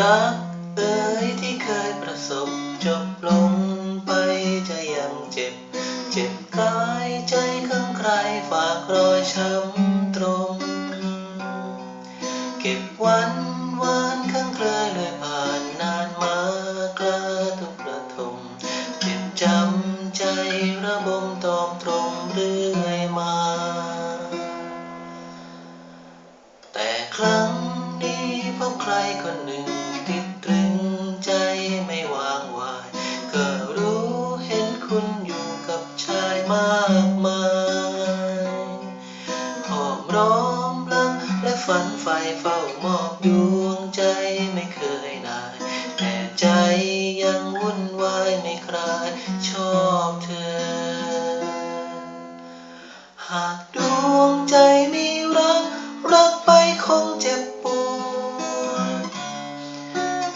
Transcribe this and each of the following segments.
รักเอ่ยที่เคยประสบจบลงไปจะยังเจ็บ เจ็บกายใจข้างใครฝากรอยช้ำตรง เก็บวันวานข้างเคยเลยผ่านนานมากระทุกระทมเจ็บจำใจระบมตอมตรงเรื่อยมา พบใครคนหนึ่งติดตรึงใจไม่วางวาย ก็รู้เห็นคุณอยู่กับชายมากมายหอมร้อมรักและฝันใฝ่เฝ้ามอบดวงใจไม่เคยนาย แต่ใจยังวุ่นวายไม่คลายชอบเธอ หากดวงใจ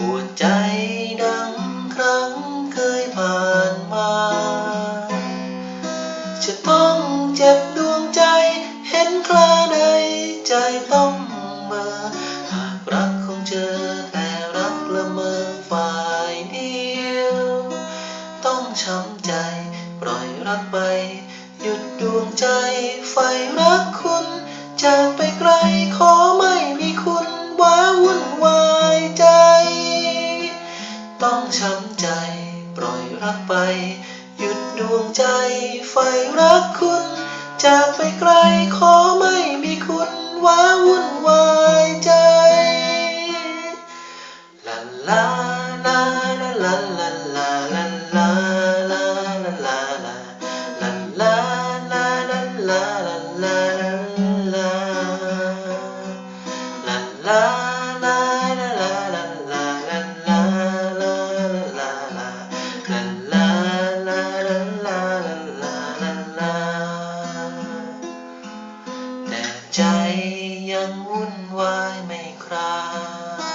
ปวดใจดังครั้งเคยผ่านมา จะต้องเจ็บดวงใจ เห็นคลาในใจต้องเมื่อหากรักคงเจอแต่รักละเมอฝ่ายเดียว ต้องช้ำใจปล่อยรักไป หยุดดวงใจไฟรักคุณจากไปไกลขอ องช้ำใจ ปล่อยรักไป หยุดดวงใจ ไฟรักคุณ จากไปไกลขอไม่มีคุณว้าวุ่นวายใจลาลาลาลาลาลาลาลาลาลาลาลาลาลาลาลา ใจยังวุ่นวายไม่คลา